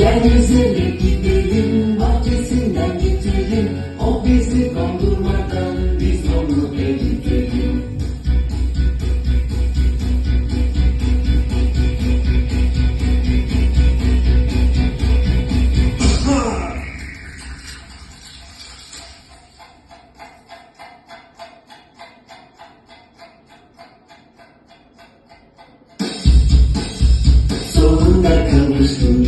Gel gezelim gidelim bahçesinden getirin O bizi kondurmadan biz onu eritelim. Sonunda kavuştum.